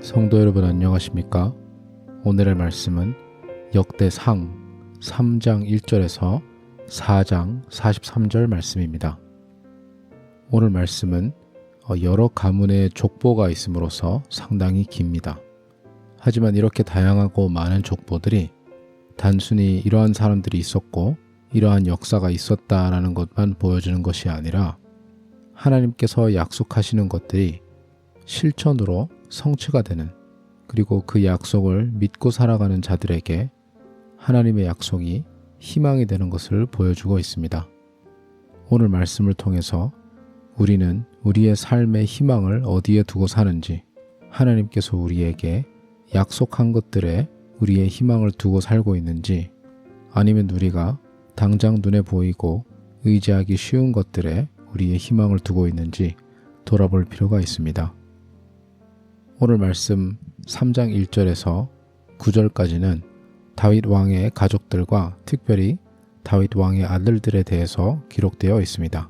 성도 여러분 안녕하십니까? 오늘의 말씀은 역대상 3장 1절에서 4장 43절 말씀입니다. 오늘 말씀은 어, 여러 가문의 족보가 있음으로써 상당히 깁니다. 하지만 이렇게 다양하고 많은 족보들이 단순히 이러한 사람들이 있었고 이러한 역사가 있었다라는 것만 보여주는 것이 아니라 하나님께서 약속하시는 것들이 실천으로 성취가 되는 그리고 그 약속을 믿고 살아가는 자들에게 하나님의 약속이 희망이 되는 것을 보여주고 있습니다. 오늘 말씀을 통해서 우리는 우리의 삶의 희망을 어디에 두고 사는지 하나님께서 우리에게 약속한 것들에 우리의 희망을 두고 살고 있는지 아니면 우리가 당장 눈에 보이고 의지하기 쉬운 것들에 우리의 희망을 두고 있는지 돌아볼 필요가 있습니다. 오늘 말씀 3장 1절에서 9절까지는 다윗 왕의 가족들과 특별히 다윗 왕의 아들들에 대해서 기록되어 있습니다.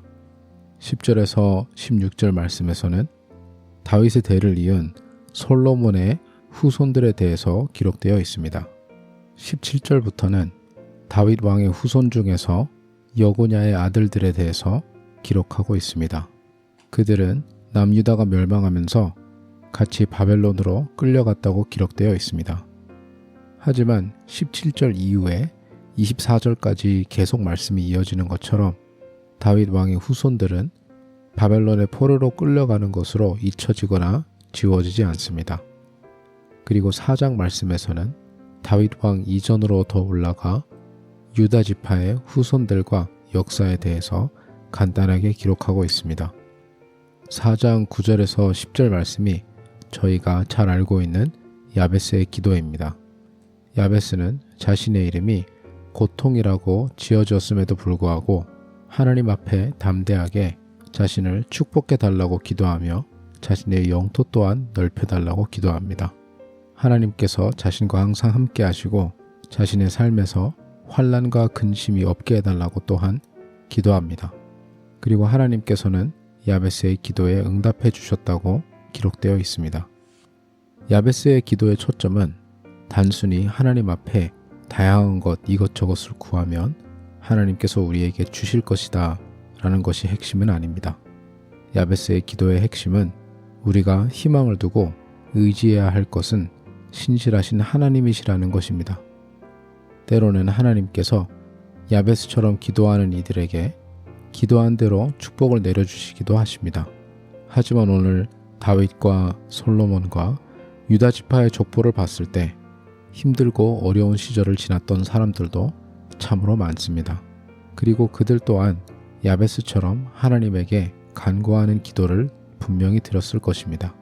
10절에서 16절 말씀에서는 다윗의 대를 이은 솔로몬의 후손들에 대해서 기록되어 있습니다. 17절부터는 다윗 왕의 후손 중에서 여고냐의 아들들에 대해서 기록하고 있습니다. 그들은 남유다가 멸망하면서 같이 바벨론으로 끌려갔다고 기록되어 있습니다. 하지만 17절 이후에 24절까지 계속 말씀이 이어지는 것처럼 다윗 왕의 후손들은 바벨론의 포로로 끌려가는 것으로 잊혀지거나 지워지지 않습니다. 그리고 4장 말씀에서는 다윗 왕 이전으로 더 올라가 유다 지파의 후손들과 역사에 대해서 간단하게 기록하고 있습니다. 4장 9절에서 10절 말씀이 저희가 잘 알고 있는 야베스의 기도입니다. 야베스는 자신의 이름이 고통이라고 지어졌음에도 불구하고 하나님 앞에 담대하게 자신을 축복해 달라고 기도하며 자신의 영토 또한 넓혀 달라고 기도합니다. 하나님께서 자신과 항상 함께 하시고 자신의 삶에서 환란과 근심이 없게 해달라고 또한 기도합니다. 그리고 하나님께서는 야베스의 기도에 응답해 주셨다고 기록되어 있습니다. 야베스의 기도의 초점은 단순히 하나님 앞에 다양한 것 이것저것을 구하면 하나님께서 우리에게 주실 것이다 라는 것이 핵심은 아닙니다. 야베스의 기도의 핵심은 우리가 희망을 두고 의지해야 할 것은 신실하신 하나님이시라는 것입니다. 때로는 하나님께서 야베스처럼 기도하는 이들에게 기도한 대로 축복을 내려주시기도 하십니다. 하지만 오늘 다윗과 솔로몬과 유다 지파의 족보를 봤을 때 힘들고 어려운 시절을 지났던 사람들도 참으로 많습니다. 그리고 그들 또한 야베스처럼 하나님에게 간구하는 기도를 분명히 드렸을 것입니다.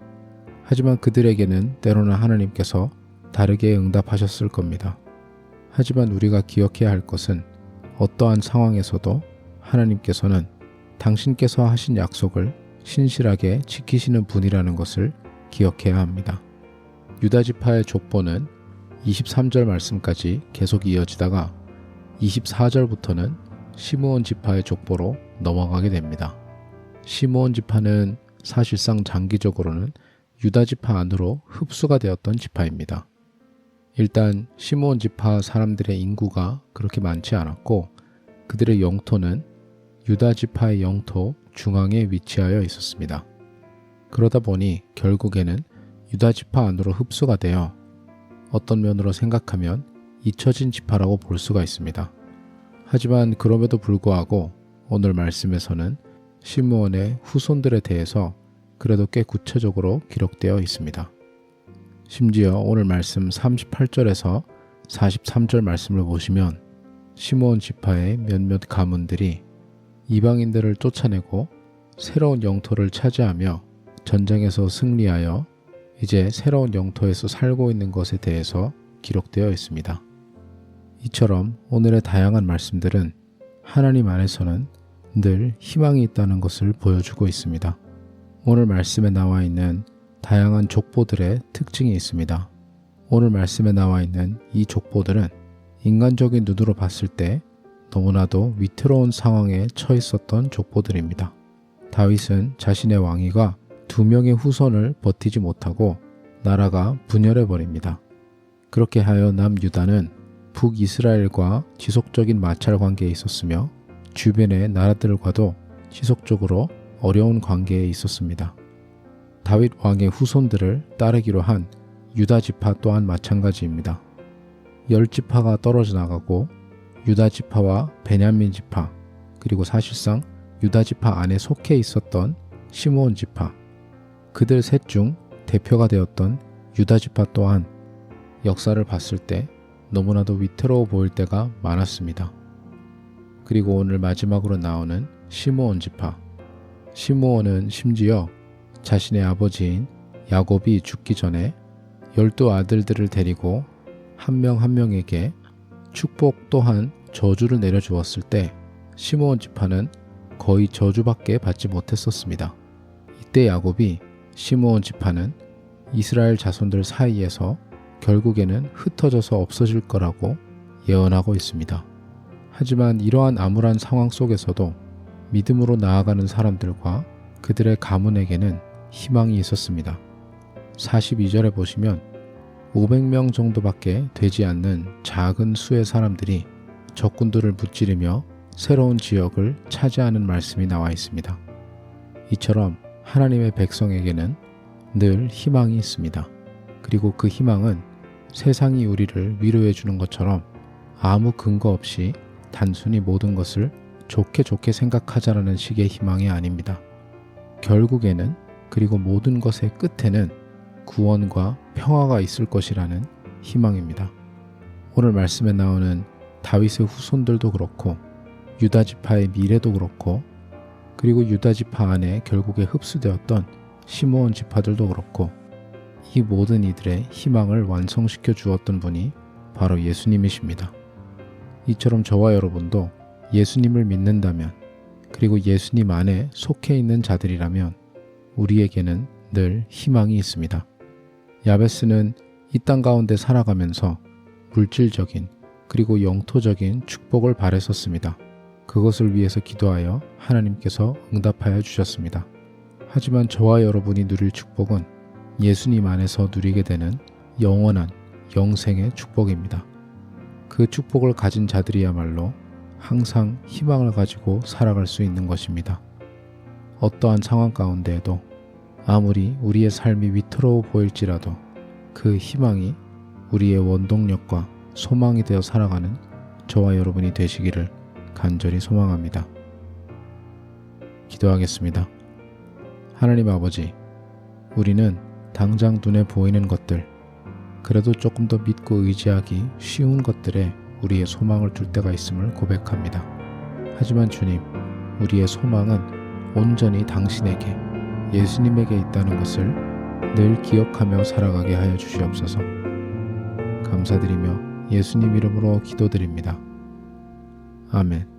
하지만 그들에게는 때로는 하나님께서 다르게 응답하셨을 겁니다. 하지만 우리가 기억해야 할 것은 어떠한 상황에서도 하나님께서는 당신께서 하신 약속을 신실하게 지키시는 분이라는 것을 기억해야 합니다. 유다 지파의 족보는 23절 말씀까지 계속 이어지다가 24절부터는 시므온 지파의 족보로 넘어가게 됩니다. 시므온 지파는 사실상 장기적으로는 유다 지파 안으로 흡수가 되었던 지파입니다. 일단 시므온 지파 사람들의 인구가 그렇게 많지 않았고 그들의 영토는 유다 지파의 영토 중앙에 위치하여 있었습니다. 그러다 보니 결국에는 유다 지파 안으로 흡수가 되어 어떤 면으로 생각하면 잊혀진 지파라고 볼 수가 있습니다. 하지만 그럼에도 불구하고 오늘 말씀에서는 시므온의 후손들에 대해서 그래도 꽤 구체적으로 기록되어 있습니다. 심지어 오늘 말씀 38절에서 43절 말씀을 보시면 시므온 지파의 몇몇 가문들이 이방인들을 쫓아내고 새로운 영토를 차지하며 전쟁에서 승리하여 이제 새로운 영토에서 살고 있는 것에 대해서 기록되어 있습니다. 이처럼 오늘의 다양한 말씀들은 하나님 안에서는 늘 희망이 있다는 것을 보여주고 있습니다. 오늘 말씀에 나와 있는 다양한 족보들의 특징이 있습니다. 오늘 말씀에 나와 있는 이 족보들은 인간적인 눈으로 봤을 때 너무나도 위태로운 상황에 처했었던 족보들입니다. 다윗은 자신의 왕위가 두 명의 후손을 버티지 못하고 나라가 분열해 버립니다. 그렇게 하여 남유다는 북이스라엘과 지속적인 마찰 관계에 있었으며 주변의 나라들과도 지속적으로 어려운 관계에 있었습니다. 다윗 왕의 후손들을 따르기로 한 유다 지파 또한 마찬가지입니다. 열 지파가 떨어져 나가고 유다 지파와 베냐민 지파 그리고 사실상 유다 지파 안에 속해 있었던 시므온 지파 그들 셋 중 대표가 되었던 유다 지파 또한 역사를 봤을 때 너무나도 위태로워 보일 때가 많았습니다. 그리고 오늘 마지막으로 나오는 시므온 지파 시므온은 심지어 자신의 아버지인 야곱이 죽기 전에 열두 아들들을 데리고 한명한 명에게 축복 또한 저주를 내려주었을 때 시므온 지파는 거의 저주밖에 받지 못했었습니다. 이때 야곱이 시므온 지파는 이스라엘 자손들 사이에서 결국에는 흩어져서 없어질 거라고 예언하고 있습니다. 하지만 이러한 암울한 상황 속에서도 믿음으로 나아가는 사람들과 그들의 가문에게는 희망이 있었습니다. 42절에 보시면 500명 정도밖에 되지 않는 작은 수의 사람들이 적군들을 무찌르며 새로운 지역을 차지하는 말씀이 나와 있습니다. 이처럼 하나님의 백성에게는 늘 희망이 있습니다. 그리고 그 희망은 세상이 우리를 위로해 주는 것처럼 아무 근거 없이 단순히 모든 것을 좋게 좋게 생각하자라는 식의 희망이 아닙니다. 결국에는 그리고 모든 것의 끝에는 구원과 평화가 있을 것이라는 희망입니다. 오늘 말씀에 나오는 다윗의 후손들도 그렇고 유다 지파의 미래도 그렇고 그리고 유다 지파 안에 결국에 흡수되었던 시므온 지파들도 그렇고 이 모든 이들의 희망을 완성시켜 주었던 분이 바로 예수님이십니다. 이처럼 저와 여러분도 예수님을 믿는다면 그리고 예수님 안에 속해 있는 자들이라면 우리에게는 늘 희망이 있습니다. 야베스는 이 땅 가운데 살아가면서 물질적인 그리고 영토적인 축복을 바랬었습니다. 그것을 위해서 기도하여 하나님께서 응답하여 주셨습니다. 하지만 저와 여러분이 누릴 축복은 예수님 안에서 누리게 되는 영원한 영생의 축복입니다. 그 축복을 가진 자들이야말로 항상 희망을 가지고 살아갈 수 있는 것입니다. 어떠한 상황 가운데에도 아무리 우리의 삶이 위태로워 보일지라도 그 희망이 우리의 원동력과 소망이 되어 살아가는 저와 여러분이 되시기를 간절히 소망합니다. 기도하겠습니다. 하나님 아버지, 우리는 당장 눈에 보이는 것들, 그래도 조금 더 믿고 의지하기 쉬운 것들에 우리의 소망을 둘 때가 있음을 고백합니다. 하지만 주님, 우리의 소망은 온전히 당신에게, 예수님에게 있다는 것을 늘 기억하며 살아가게 하여 주시옵소서. 감사드리며 예수님 이름으로 기도드립니다. 아멘.